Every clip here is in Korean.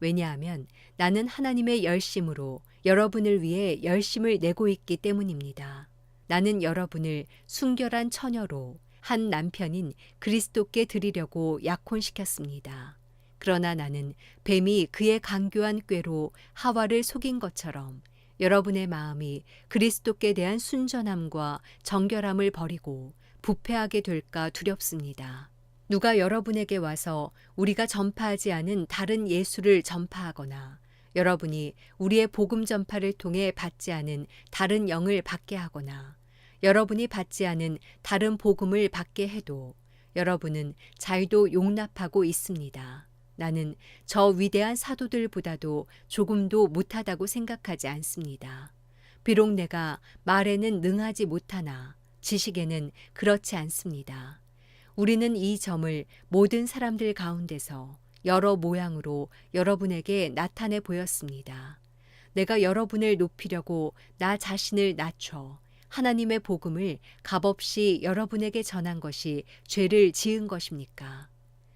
왜냐하면 나는 하나님의 열심으로 여러분을 위해 열심을 내고 있기 때문입니다. 나는 여러분을 순결한 처녀로 한 남편인 그리스도께 드리려고 약혼시켰습니다. 그러나 나는 뱀이 그의 강교한 꾀로 하와를 속인 것처럼 여러분의 마음이 그리스도께 대한 순전함과 정결함을 버리고 부패하게 될까 두렵습니다. 누가 여러분에게 와서 우리가 전파하지 않은 다른 예수를 전파하거나 여러분이 우리의 복음 전파를 통해 받지 않은 다른 영을 받게 하거나 여러분이 받지 않은 다른 복음을 받게 해도 여러분은 자유도 용납하고 있습니다. 나는 저 위대한 사도들보다도 조금도 못하다고 생각하지 않습니다. 비록 내가 말에는 능하지 못하나 지식에는 그렇지 않습니다. 우리는 이 점을 모든 사람들 가운데서 여러 모양으로 여러분에게 나타내 보였습니다. 내가 여러분을 높이려고 나 자신을 낮춰 하나님의 복음을 값없이 여러분에게 전한 것이 죄를 지은 것입니까?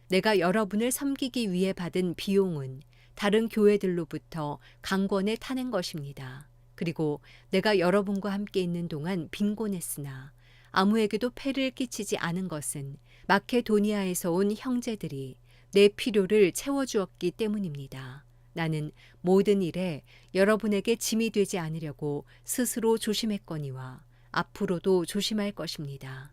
내가 여러분을 섬기기 위해 받은 비용은 다른 교회들로부터 강권에 타는 것입니다. 그리고 내가 여러분과 함께 있는 동안 빈곤했으나 아무에게도 폐를 끼치지 않은 것은 마케도니아에서 온 형제들이 내 필요를 채워주었기 때문입니다. 나는 모든 일에 여러분에게 짐이 되지 않으려고 스스로 조심했거니와 앞으로도 조심할 것입니다.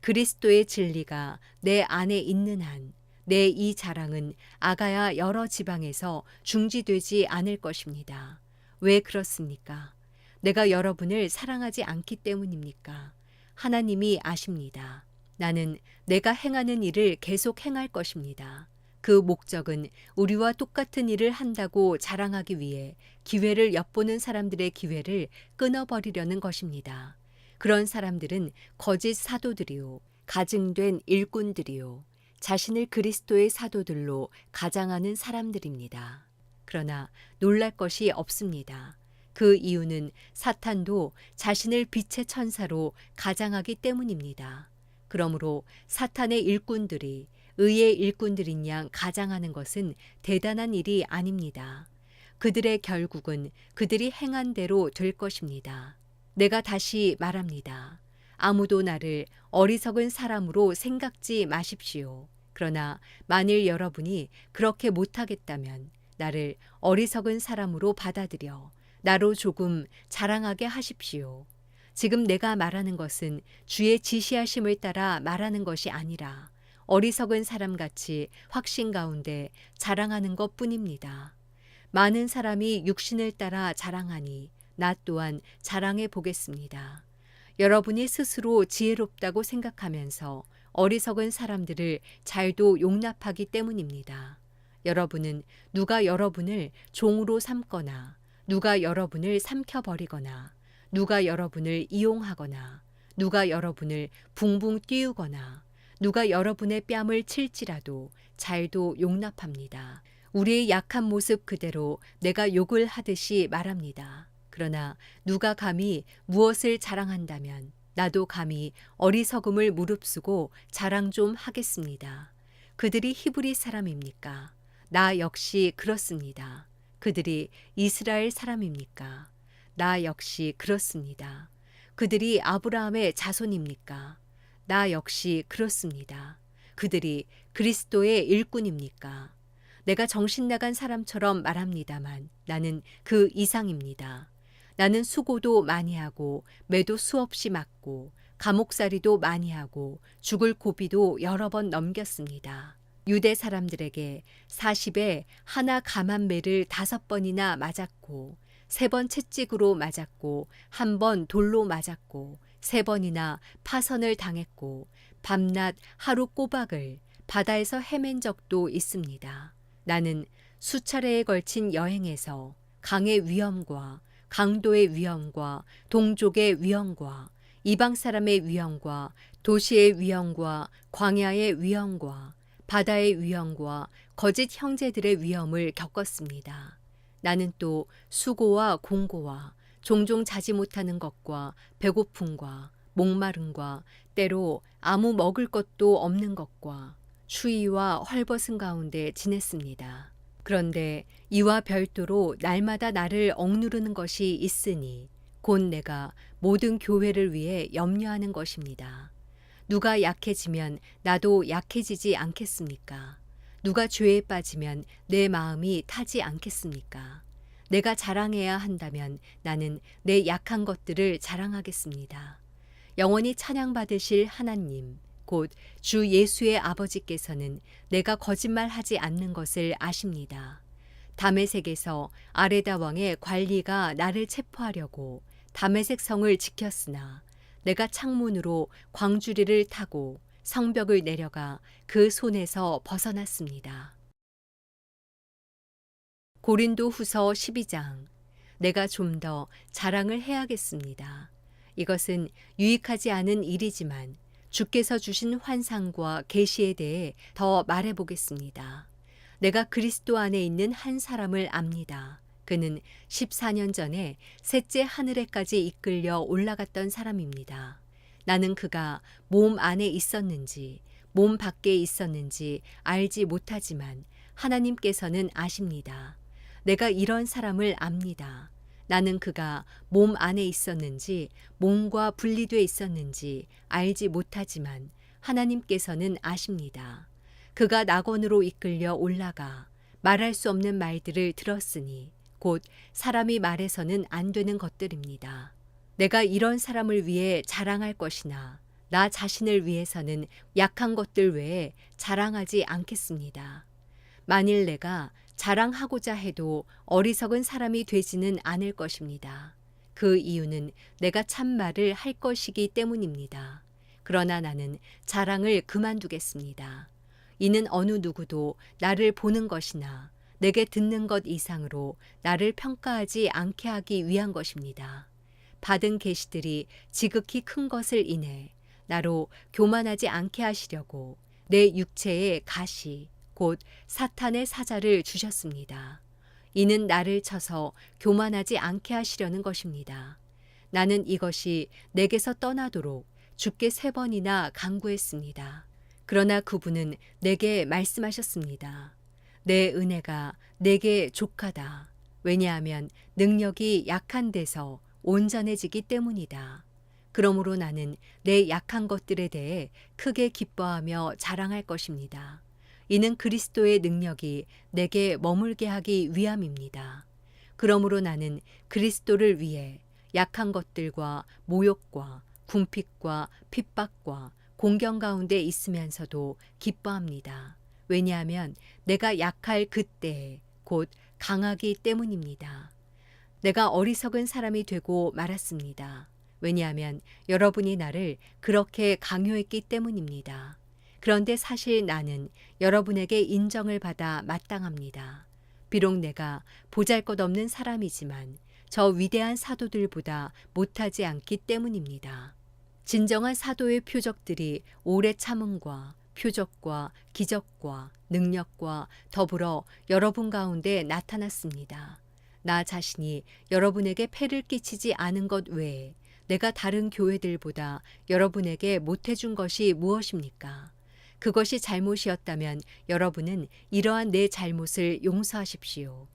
그리스도의 진리가 내 안에 있는 한, 내 이 자랑은 아가야 여러 지방에서 중지되지 않을 것입니다. 왜 그렇습니까? 내가 여러분을 사랑하지 않기 때문입니까? 하나님이 아십니다. 나는 내가 행하는 일을 계속 행할 것입니다. 그 목적은 우리와 똑같은 일을 한다고 자랑하기 위해 기회를 엿보는 사람들의 기회를 끊어버리려는 것입니다. 그런 사람들은 거짓 사도들이요, 가증된 일꾼들이요, 자신을 그리스도의 사도들로 가장하는 사람들입니다. 그러나 놀랄 것이 없습니다. 그 이유는 사탄도 자신을 빛의 천사로 가장하기 때문입니다. 그러므로 사탄의 일꾼들이 의의 일꾼들인 양 가장하는 것은 대단한 일이 아닙니다. 그들의 결국은 그들이 행한 대로 될 것입니다. 내가 다시 말합니다. 아무도 나를 어리석은 사람으로 생각지 마십시오. 그러나 만일 여러분이 그렇게 못하겠다면 나를 어리석은 사람으로 받아들여 나로 조금 자랑하게 하십시오. 지금 내가 말하는 것은 주의 지시하심을 따라 말하는 것이 아니라 어리석은 사람같이 확신 가운데 자랑하는 것 뿐입니다. 많은 사람이 육신을 따라 자랑하니 나 또한 자랑해 보겠습니다. 여러분이 스스로 지혜롭다고 생각하면서 어리석은 사람들을 잘도 용납하기 때문입니다. 여러분은 누가 여러분을 종으로 삼거나 누가 여러분을 삼켜버리거나 누가 여러분을 이용하거나 누가 여러분을 붕붕 띄우거나 누가 여러분의 뺨을 칠지라도 잘도 용납합니다. 우리의 약한 모습 그대로 내가 욕을 하듯이 말합니다. 그러나 누가 감히 무엇을 자랑한다면 나도 감히 어리석음을 무릅쓰고 자랑 좀 하겠습니다. 그들이 히브리 사람입니까? 나 역시 그렇습니다. 그들이 이스라엘 사람입니까? 나 역시 그렇습니다. 그들이 아브라함의 자손입니까? 나 역시 그렇습니다. 그들이 그리스도의 일꾼입니까? 내가 정신 나간 사람처럼 말합니다만 나는 그 이상입니다. 나는 수고도 많이 하고 매도 수없이 맞고 감옥살이도 많이 하고 죽을 고비도 여러 번 넘겼습니다. 유대 사람들에게 40에 하나 감한 매를 다섯 번이나 맞았고 세 번 채찍으로 맞았고 한 번 돌로 맞았고 세 번이나 파선을 당했고 밤낮 하루 꼬박을 바다에서 헤맨 적도 있습니다. 나는 수차례에 걸친 여행에서 강의 위험과 강도의 위험과 동족의 위험과 이방 사람의 위험과 도시의 위험과 광야의 위험과 바다의 위험과 거짓 형제들의 위험을 겪었습니다. 나는 또 수고와 공고와 종종 자지 못하는 것과 배고픔과 목마름과 때로 아무 먹을 것도 없는 것과 추위와 헐벗은 가운데 지냈습니다. 그런데 이와 별도로 날마다 나를 억누르는 것이 있으니 곧 내가 모든 교회를 위해 염려하는 것입니다. 누가 약해지면 나도 약해지지 않겠습니까? 누가 죄에 빠지면 내 마음이 타지 않겠습니까? 내가 자랑해야 한다면 나는 내 약한 것들을 자랑하겠습니다. 영원히 찬양받으실 하나님, 곧 주 예수의 아버지께서는 내가 거짓말하지 않는 것을 아십니다. 다메섹에서 아레다 왕의 관리가 나를 체포하려고 다메섹 성을 지켰으나 내가 창문으로 광주리를 타고 성벽을 내려가 그 손에서 벗어났습니다. 고린도 후서 12장 내가 좀 더 자랑을 해야겠습니다. 이것은 유익하지 않은 일이지만 주께서 주신 환상과 계시에 대해 더 말해 보겠습니다. 내가 그리스도 안에 있는 한 사람을 압니다. 그는 14년 전에 셋째 하늘에까지 이끌려 올라갔던 사람입니다. 나는 그가 몸 안에 있었는지 몸 밖에 있었는지 알지 못하지만 하나님께서는 아십니다. 내가 이런 사람을 압니다. 나는 그가 몸 안에 있었는지 몸과 분리돼 있었는지 알지 못하지만 하나님께서는 아십니다. 그가 낙원으로 이끌려 올라가 말할 수 없는 말들을 들었으니 곧 사람이 말해서는 안 되는 것들입니다. 내가 이런 사람을 위해 자랑할 것이나 나 자신을 위해서는 약한 것들 외에 자랑하지 않겠습니다. 만일 내가 자랑하고자 해도 어리석은 사람이 되지는 않을 것입니다. 그 이유는 내가 참말을 할 것이기 때문입니다. 그러나 나는 자랑을 그만두겠습니다. 이는 어느 누구도 나를 보는 것이나 내게 듣는 것 이상으로 나를 평가하지 않게 하기 위한 것입니다. 받은 계시들이 지극히 큰 것을 인해 나로 교만하지 않게 하시려고 내 육체에 가시 곧 사탄의 사자를 주셨습니다. 이는 나를 쳐서 교만하지 않게 하시려는 것입니다. 나는 이것이 내게서 떠나도록 주께 세 번이나 강구했습니다. 그러나 그분은 내게 말씀하셨습니다. 내 은혜가 내게 족하다. 왜냐하면 능력이 약한 데서 온전해지기 때문이다. 그러므로 나는 내 약한 것들에 대해 크게 기뻐하며 자랑할 것입니다. 이는 그리스도의 능력이 내게 머물게 하기 위함입니다. 그러므로 나는 그리스도를 위해 약한 것들과 모욕과 궁핍과 핍박과 공경 가운데 있으면서도 기뻐합니다. 왜냐하면 내가 약할 그때에 곧 강하기 때문입니다. 내가 어리석은 사람이 되고 말았습니다. 왜냐하면 여러분이 나를 그렇게 강요했기 때문입니다. 그런데 사실 나는 여러분에게 인정을 받아 마땅합니다. 비록 내가 보잘 것 없는 사람이지만 저 위대한 사도들보다 못하지 않기 때문입니다. 진정한 사도의 표적들이 오래 참음과 표적과 기적과 능력과 더불어 여러분 가운데 나타났습니다. 나 자신이 여러분에게 폐를 끼치지 않은 것 외에 내가 다른 교회들보다 여러분에게 못해준 것이 무엇입니까? 그것이 잘못이었다면 여러분은 이러한 내 잘못을 용서하십시오.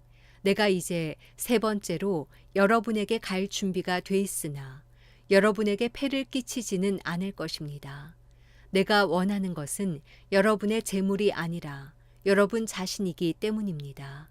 내가 이제 세 번째로 여러분에게 갈 준비가 돼 있으나 여러분에게 폐를 끼치지는 않을 것입니다. 내가 원하는 것은 여러분의 재물이 아니라 여러분 자신이기 때문입니다.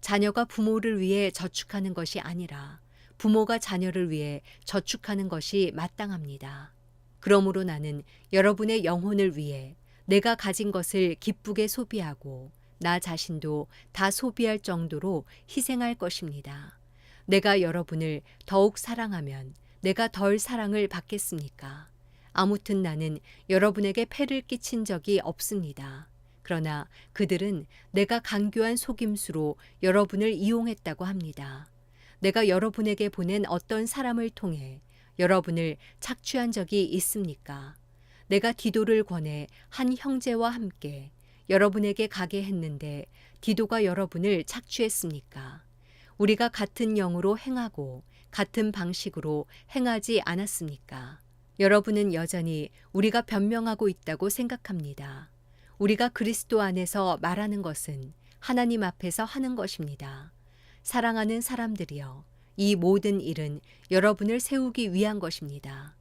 자녀가 부모를 위해 저축하는 것이 아니라 부모가 자녀를 위해 저축하는 것이 마땅합니다. 그러므로 나는 여러분의 영혼을 위해 내가 가진 것을 기쁘게 소비하고 나 자신도 다 소비할 정도로 희생할 것입니다. 내가 여러분을 더욱 사랑하면 내가 덜 사랑을 받겠습니까? 아무튼 나는 여러분에게 폐를 끼친 적이 없습니다. 그러나 그들은 내가 강교한 속임수로 여러분을 이용했다고 합니다. 내가 여러분에게 보낸 어떤 사람을 통해 여러분을 착취한 적이 있습니까? 내가 디도를 권해 한 형제와 함께 여러분에게 가게 했는데 디도가 여러분을 착취했습니까? 우리가 같은 영으로 행하고 같은 방식으로 행하지 않았습니까? 여러분은 여전히 우리가 변명하고 있다고 생각합니다. 우리가 그리스도 안에서 말하는 것은 하나님 앞에서 하는 것입니다. 사랑하는 사람들이여, 이 모든 일은 여러분을 세우기 위한 것입니다.